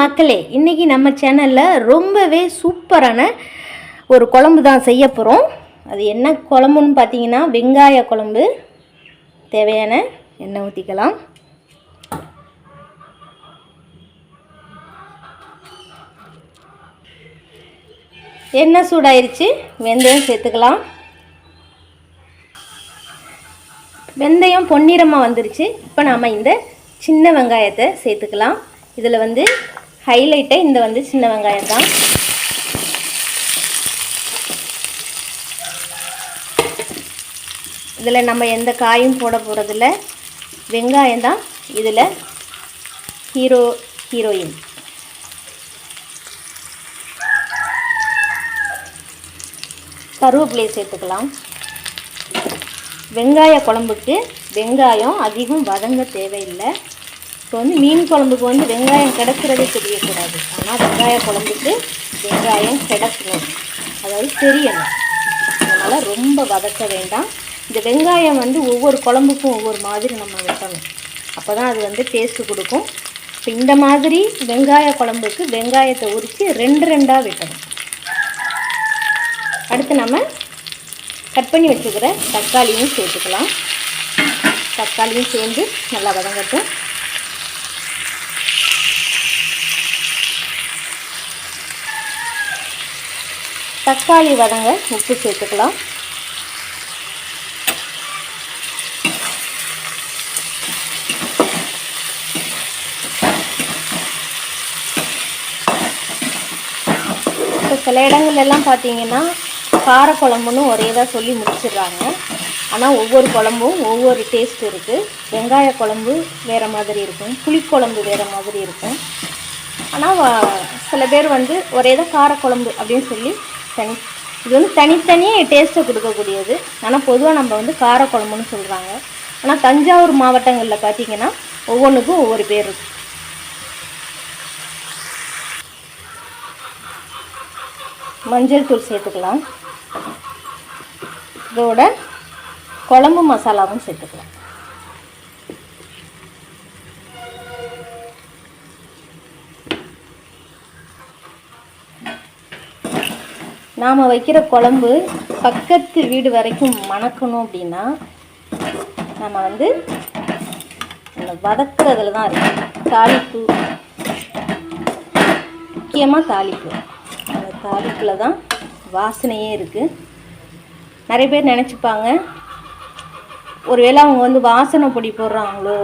மக்களே இன்றைக்கி நம்ம சேனலில் ரொம்பவே சூப்பரான ஒரு குழம்பு தான் செய்ய போகிறோம் அது என்ன குழம்புன்னு பார்த்தீங்கன்னா வெங்காய குழம்பு. தேவையான எண்ணெய் ஊற்றிக்கலாம் எண்ணெய் சூடாயிருச்சு. வெந்தயம் சேர்த்துக்கலாம். வெந்தயம் பொன்னிறமாக வந்துருச்சு. இப்போ நாம் இந்த சின்ன வெங்காயத்தை சேர்த்துக்கலாம். இதில் வந்து ஹைலைட்டே இந்த வந்து சின்ன வெங்காயம் தான். இதில் நம்ம எந்த காயும் போட போகிறதில்ல வெங்காயம் தான் இதில் ஹீரோ ஹீரோயின் கருவேப்பிலையை சேர்த்துக்கலாம். வெங்காய குழம்புக்கு வெங்காயம் அதிகம் வதங்க தேவையில்லை. இப்போ வந்து மீன் குழம்புக்கு வந்து வெங்காயம் கிடக்கிறதே தெரியக்கூடாது. ஆனால் வெங்காய குழம்புக்கு வெங்காயம் கிடக்கணும். அதாவது தெரியணும். அதனால் ரொம்ப வதக்க வேண்டாம். இந்த வெங்காயம் வந்து ஒவ்வொரு குழம்புக்கும் ஒவ்வொரு மாதிரி நம்ம வைக்கணும். அப்போ தான் அது வந்து டேஸ்ட்டு கொடுக்கும். இப்போ இந்த மாதிரி வெங்காய குழம்புக்கு வெங்காயத்தை உரித்து ரெண்டு ரெண்டாக வெட்டணும். அடுத்து நம்ம கட் பண்ணி வச்சுக்கிற தக்காளியும் சேர்த்துக்கலாம். தக்காளியும் சேர்ந்து நல்லா வதங்கட்டும். தக்காளி வதங்க உப்பு சேர்த்துக்கலாம். இப்போ சில இடங்கள்ல எல்லாம் பார்த்தீங்கன்னா காரக்குழம்புன்னு ஒரே தான் சொல்லி முடிச்சிடுறாங்க. ஆனால் ஒவ்வொரு குழம்பும் ஒவ்வொரு டேஸ்ட் இருக்குது வெங்காய குழம்பு வேறு மாதிரி இருக்கும். புளிக்குழம்பு வேறு மாதிரி இருக்கும். ஆனால் சில பேர் வந்து ஒரே தான் காரக்குழம்பு அப்படின்னு சொல்லி தனி இது வந்து தனித்தனியே டேஸ்ட்டை கொடுக்கக்கூடியது. ஆனால் பொதுவாக நம்ம வந்து காரக்குழம்புன்னு சொல்கிறாங்க ஆனால் தஞ்சாவூர் மாவட்டங்களில் பார்த்தீங்கன்னா ஒவ்வொன்றுக்கும் ஒவ்வொரு பேர் இருக்கும் மஞ்சள் தூள் சேர்த்துக்கலாம். இதோட குழம்பு மசாலாவும் சேர்த்துக்கலாம். நாம் வைக்கிற குழம்பு பக்கத்து வீடு வரைக்கும் மணக்கணும் அப்படின்னா நம்ம வந்து அந்த வதக்கிறதுல தான் இருக்குது தாளிப்பு. முக்கியமாக தாளிப்பு. அந்த தாளிப்பில் தான் வாசனையே இருக்குது நிறைய பேர் நினச்சிப்பாங்க ஒருவேளை அவங்க வந்து வாசனை பொடி போடுறாங்களோ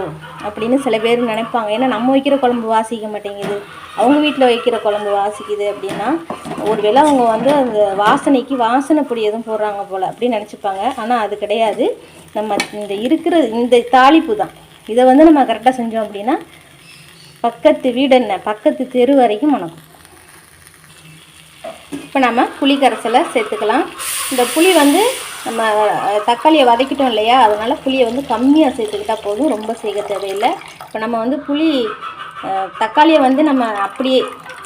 அப்படின்னு சில பேர் நினைப்பாங்க. ஏன்னா நம்ம வைக்கிற குழம்பு வாசிக்க மாட்டேங்குது. அவங்க வீட்டில் வைக்கிற குழம்பு வாசிக்குது அப்படின்னா ஒருவேளை அவங்க வந்து அந்த வாசனைக்கு வாசனை பொடி எதுவும் போடுறாங்க போல் அப்படின்னு நினச்சிப்பாங்க. ஆனால் அது கிடையாது. நம்ம இந்த இருக்கிற இந்த தாளிப்பு தான். இதை வந்து நம்ம கரெக்டாக செஞ்சோம் அப்படின்னா பக்கத்து வீடு என்ன? பக்கத்து தெரு வரைக்கும் மணக்கும் இப்போ நம்ம புளி கரைசலை சேர்த்துக்கலாம். இந்த புளி வந்து நம்ம தக்காளியை வதக்கிட்டோம் இல்லையா? அதனால் புளியை வந்து கம்மியாக சேர்த்துக்கிட்டால் போதும். ரொம்ப சேர்க்க தேவையில்லை. இப்போ நம்ம வந்து புளி தக்காளியை வந்து நம்ம அப்படியே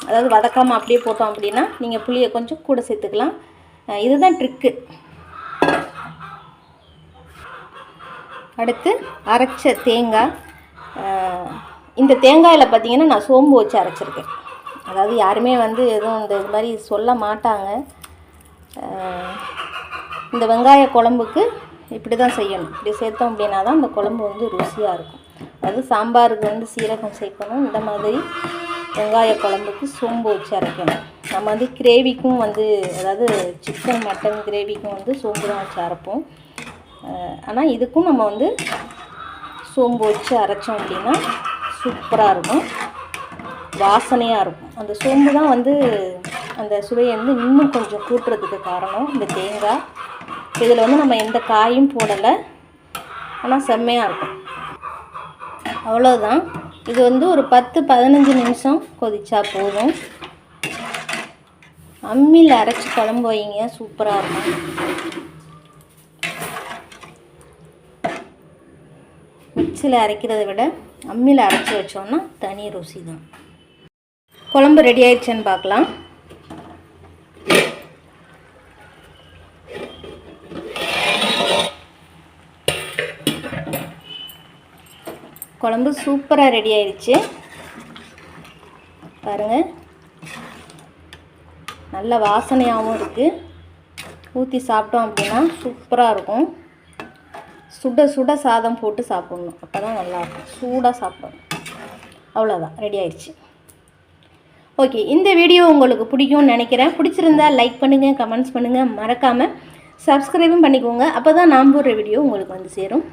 அதாவது வதக்காமல் அப்படியே போட்டோம் அப்படின்னா நீங்கள் புளியை கொஞ்சம் கூட சேர்த்துக்கலாம். இதுதான் ட்ரிக்கு அடுத்து அரைச்ச தேங்காய். இந்த தேங்காயில் பார்த்தீங்கன்னா நான் சோம்பு வச்சு அரைச்சிருக்கேன். அதாவது யாருமே வந்து எதுவும் இந்த இது மாதிரி சொல்ல மாட்டாங்க. இந்த வெங்காய குழம்புக்கு இப்படி தான் செய்யணும். இப்படி சேர்த்தோம் அப்படின்னா தான் அந்த குழம்பு வந்து ருசியாக இருக்கும். அதாவது சாம்பாருக்கு வந்து சீரகம் சேர்க்கணும். இந்த மாதிரி வெங்காய குழம்புக்கு சோம்பு வச்சு அரைக்கணும். நம்ம வந்து கிரேவிக்கும் வந்து அதாவது சிக்கன் மட்டன் கிரேவிக்கும் வந்து சோம்பு தான் வச்சு அரைப்போம். ஆனால் இதுக்கும் நம்ம வந்து சோம்பு வச்சு அரைச்சோம் அப்படின்னா சூப்பராக இருக்கும். வாசனையாக இருக்கும். அந்த சோம்பு தான் வந்து அந்த சுவையை வந்து இன்னும் கொஞ்சம் கூட்டுறதுக்கு காரணம். இந்த தேங்காய். இதில் வந்து நம்ம எந்த காயும் போடலை. ஆனால் செம்மையாக இருக்கும். அவ்வளோதான் இது வந்து ஒரு பத்து பதினஞ்சு நிமிஷம் கொதிச்சா போதும். அம்மியில் அரைச்சி குழம்பு வைங்க. சூப்பராக இருக்கும். மிக்சியில் அரைக்கிறத விட அம்மியில் அரைச்சி வச்சோம்னா தனி ருசி தான் குழம்பு ரெடி ஆயிடுச்சுன்னு பார்க்கலாம். குழம்பு சூப்பராக ரெடி ஆயிடுச்சு. பாருங்கள் நல்ல வாசனையாகவும் இருக்குது ஊற்றி சாப்பிட்டோம் அப்படின்னா சூப்பராக இருக்கும். சுட சுட சாதம் போட்டு சாப்பிட்ணும். அப்போ தான் நல்லாயிருக்கும் சூடாக சாப்பிடணும். அவ்வளோதான் ரெடி ஆயிடுச்சு. ஓகே இந்த வீடியோ உங்களுக்கு பிடிக்கும்னு நினைக்கிறேன். பிடிச்சிருந்தா லைக் பண்ணுங்கள் கமெண்ட்ஸ் பண்ணுங்கள் மறக்காமல் சப்ஸ்கிரைபும் பண்ணிக்கோங்க. அப்போ தான் நான் போடுற வீடியோ உங்களுக்கு வந்து சேரும்.